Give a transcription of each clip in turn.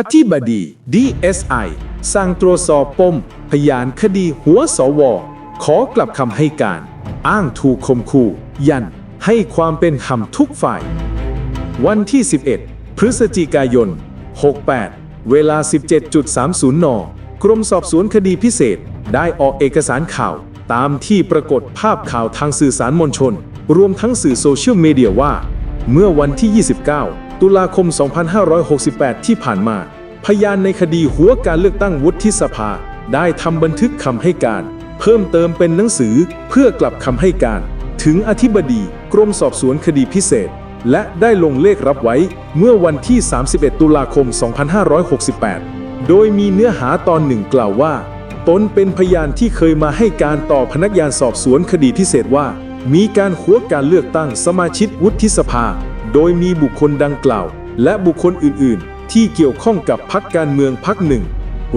อธิบดี DSI สั่งตรวจสอบปม พยานคดีหัวสว ขอกลับคำให้การ อ้างถูกคมคู่ ยันให้ความเป็นธรรมทุกฝ่าย วันที่ 11 พฤศจิกายน 68 เวลา 17.30 น กรมสอบสวนคดีพิเศษ ได้ออกเอกสารข่าว ตามที่ปรากฏภาพข่าวทางสื่อสารมวลชน รวมทั้งสื่อโซเชียลมีเดียว่า เมื่อวันที่ 29 ตุลาคม 2568 ที่ผ่านมา พยานในคดีหัวการเลือกตั้งวุฒิสภา ได้ทำบันทึกคำให้การ เพิ่มเติมเป็นหนังสือเพื่อกลับคำให้การ ถึงอธิบดีกรมสอบสวนคดีพิเศษ และได้ลงเลขรับไว้เมื่อวันที่ 31 ตุลาคม 2568 โดยมีเนื้อหาตอนหนึ่งกล่าวว่า ตนเป็นพยานที่เคยมาให้การต่อพนักงานสอบสวนคดีพิเศษว่า มีการหัวการเลือกตั้งสมาชิกวุฒิสภา โดยมีบุคคลดังกล่าว และบุคคลอื่น ๆ ที่เกี่ยวข้องกับพักการเมืองพักหนึ่ง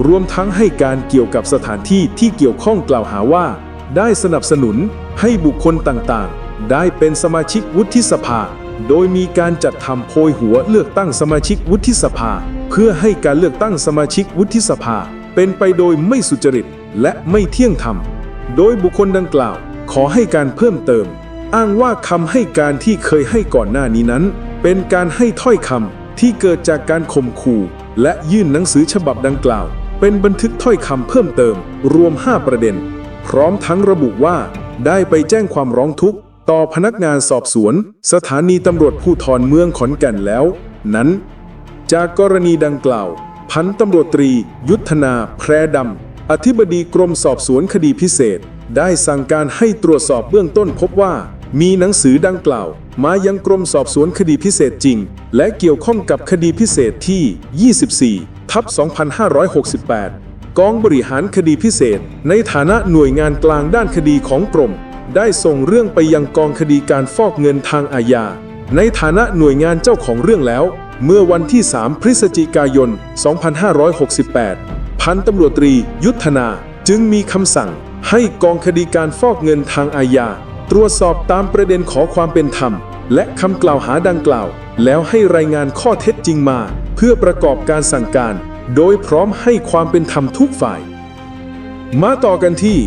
รวมทั้งให้การเกี่ยวกับสถานที่ที่เกี่ยวข้องกล่าวหาว่า ได้สนับสนุนให้บุคคลต่าง ๆ ได้เป็นสมาชิกวุฒิสภา โดยมีการจัดทำโพยหัวเลือกตั้งสมาชิกวุฒิสภา เพื่อให้การเลือกตั้งสมาชิกวุฒิสภา เป็นไปโดยไม่สุจริตและไม่เที่ยงธรรม โดยบุคคลดังกล่าว ขอให้การเพิ่มเติม อ้างว่าคำให้การที่เคยให้ก่อนหน้านี้นั้น เป็นการให้ถ้อยคำที่เกิดจากการข่มขู่และยื่นหนังสือฉบับดังกล่าว เป็นบันทึกถ้อยคำเพิ่มเติม รวม 5 ประเด็น พร้อมทั้งระบุว่า ได้ไปแจ้งความร้องทุกข์ ต่อพนักงานสอบสวน สถานีตำรวจภูธรเมืองขอนแก่นแล้ว นั้น จากกรณีดังกล่าว พันตำรวจตรี ยุทธนา แพรดำอธิบดีกรมสอบสวนคดีพิเศษ ได้สั่งการให้ตรวจสอบเบื้องต้นพบว่า มีหนังสือดังกล่าว มายังกรมสอบสวนคดีพิเศษจริง และเกี่ยวข้องกับคดีพิเศษที่ 24 ทับ 2568 กองบริหารคดีพิเศษ ในฐานะหน่วยงานกลางด้านคดีของกรม ได้ส่งเรื่องไปยังกองคดีการฟอกเงินทางอาญา ในฐานะหน่วยงานเจ้าของเรื่องแล้ว เมื่อวันที่ 3 พฤศจิกายน 2568 พันตำรวจตรี ยุทธนาจึงมีคำสั่งให้กองคดีการฟอกเงินทางอาญา ตรวจสอบตามประเด็นขอความเป็นธรรม และคำกล่าวหาดังกล่าว แล้วให้รายงานข้อเท็จจริงมา เพื่อประกอบการสั่งการ โดยพร้อมให้ความเป็นธรรมทุกฝ่าย มาต่อกันที่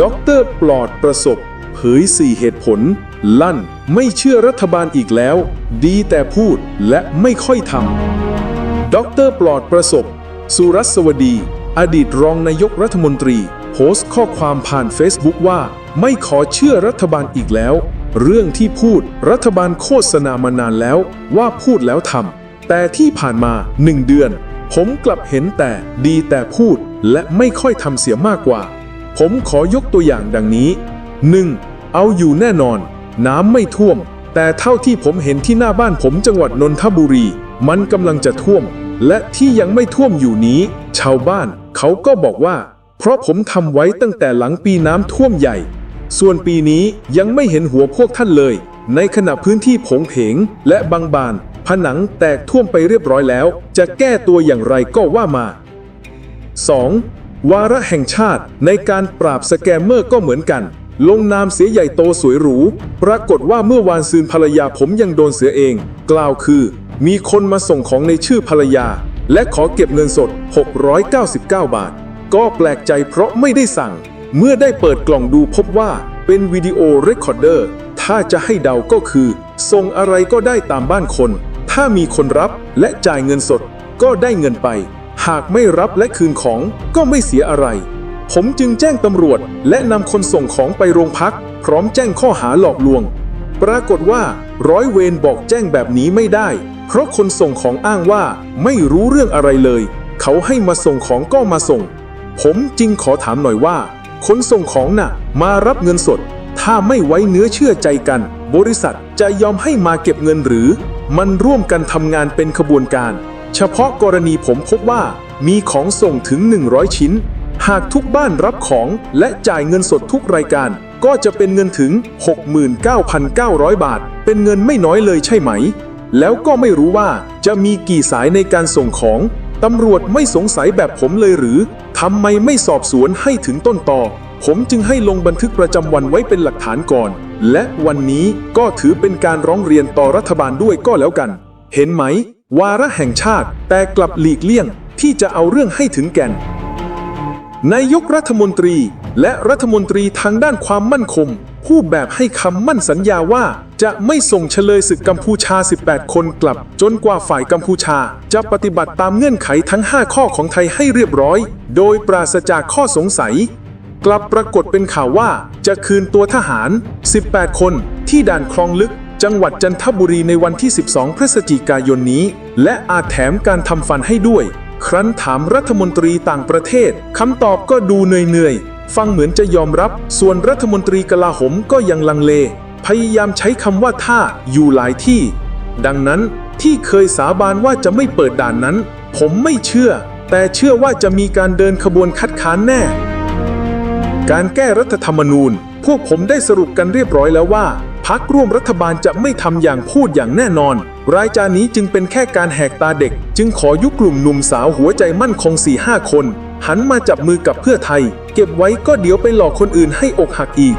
ดรปลอดประสบ เผยสี่เหตุผล ลั่นไม่เชื่อรัฐบาลอีกแล้ว ดีแต่พูดและไม่ค่อยทำดรปลอดประสบ สุรัสวดี อดีตรองนายกรัฐมนตรี โพสต์ข้อความผ่านเฟซบุ๊กว่า ไม่ขอเชื่อรัฐบาลอีกแล้ว เรื่องที่พูดรัฐบาลโฆษณามานานแล้วว่าพูดแล้วทำแต่ที่ผ่านมาหนึ่งเดือน ผมกลับเห็นแต่ดีแต่พูดและไม่ค่อยทำเสียมากกว่า ผมขอยกตัวอย่างดังนี้ 1. เอาอยู่แน่นอน น้ำไม่ท่วม แต่เท่าที่ผมเห็นที่หน้าบ้านผมจังหวัดนนทบุรี มันกำลังจะท่วม และที่ยังไม่ท่วมอยู่นี้ ชาวบ้านเขาก็บอกว่า เพราะผมทำไว้ตั้งแต่หลังปีน้ำท่วมใหญ่ ส่วนปีนี้ยังไม่เห็นหัวพวกท่านเลย ในขณะพื้นที่ผงเพงและบางบาน ผนังแตกท่วมไปเรียบร้อยแล้ว จะแก้ตัวอย่างไรก็ว่ามา 2. วาระแห่งชาติในการปราบสแกมเมอร์ก็เหมือนกัน ลงนามเสียใหญ่โตสวยหรู ปรากฏว่าเมื่อวานซืนภรรยาผมยังโดนเสียเอง กล่าวคือ มีคนมาส่งของในชื่อภรรยา และขอเก็บเงินสด 699 บาท ก็แปลกใจเพราะไม่ได้สั่ง เมื่อได้เปิดกล่องดูพบว่าเป็นวิดีโอเรคคอร์เดอร์ ถ้าจะให้เดาก็คือ ส่งอะไรก็ได้ตามบ้านคน ถ้ามีคนรับและจ่ายเงินสด ก็ได้เงินไป หากไม่รับและคืนของก็ไม่เสียอะไร ผมจึงแจ้งตำรวจและนำคนส่งของไปโรงพัก พร้อมแจ้งข้อหาหลอกลวง ปรากฏว่า ร้อยเวรบอกแจ้งแบบนี้ไม่ได้ เพราะคนส่งของอ้างว่าไม่รู้เรื่องอะไรเลย เขาให้มาส่งของก็มาส่ง ผมจึงขอถามหน่อยว่า คนส่งของน่ะ มารับเงินสด ถ้าไม่ไว้เนื้อเชื่อใจกัน บริษัทจะยอมให้มาเก็บเงินหรือ มันร่วมกันทำงานเป็นขบวนการ เฉพาะกรณีผมพบว่ามีของส่งถึง 100 ชิ้น หากทุกบ้านรับของและจ่ายเงินสดทุกรายการ ก็จะเป็นเงินถึง 69,900 บาท เป็นเงินไม่น้อยเลยใช่ไหม แล้วก็ไม่รู้ว่าจะมีกี่สายในการส่งของตำรวจไม่สงสัยแบบผมเลยหรือ ทำไมไม่สอบสวนให้ถึงต้นตอผมจึงให้ลงบันทึกประจำวันไว้เป็นหลักฐานก่อน และวันนี้ก็ถือเป็นการร้องเรียนต่อรัฐบาลด้วยก็แล้วกัน เห็นไหม วาระแห่งชาติ แต่กลับหลีกเลี่ยง ที่จะเอาเรื่องให้ถึงแก่นนายกรัฐมนตรีและรัฐมนตรีทางด้านความมั่นคงพูดแบบให้คำมั่นสัญญาว่า จะไม่ส่งเฉลยศึกกัมพูชา 18 คนกลับ จนกว่าฝ่ายกัมพูชา จะปฏิบัติตามเงื่อนไขทั้ง 5 ข้อของไทยให้เรียบร้อย โดยปราศจากข้อสงสัย กลับปรากฏเป็นข่าวว่าจะคืนตัวทหาร 18 คน ที่ด่านคลองลึก จังหวัดจันทบุรีในวันที่ 12 พฤศจิกายนนี้ และอาจแถมการทำฟันให้ด้วย ครั้นถามรัฐมนตรีต่างประเทศคำตอบก็ดูเหนื่อยๆฟังเหมือนจะยอมรับ ส่วนรัฐมนตรีกลาโหมก็ยังลังเล พยายามใช้คำว่าถ้าอยู่หลายที่ ดังนั้นที่เคยสาบานว่าจะไม่เปิดด่านนั้น ผมไม่เชื่อ แต่เชื่อว่าจะมีการเดินขบวนคัดค้านแน่ การแก้รัฐธรรมนูญ พวกผมได้สรุปกันเรียบร้อยแล้วว่าพักร่วมรัฐบาลจะไม่ทำอย่างพูดอย่างแน่นอน รายจานี้จึงเป็นแค่การแหกตาเด็ก จึงขอยุกลุ่มหนุ่มสาวหัวใจมั่นคง4-5คน หันมาจับมือกับเพื่อไทย เก็บไว้ก็เดี๋ยวไปหลอกคนอื่นให้อกหักอีก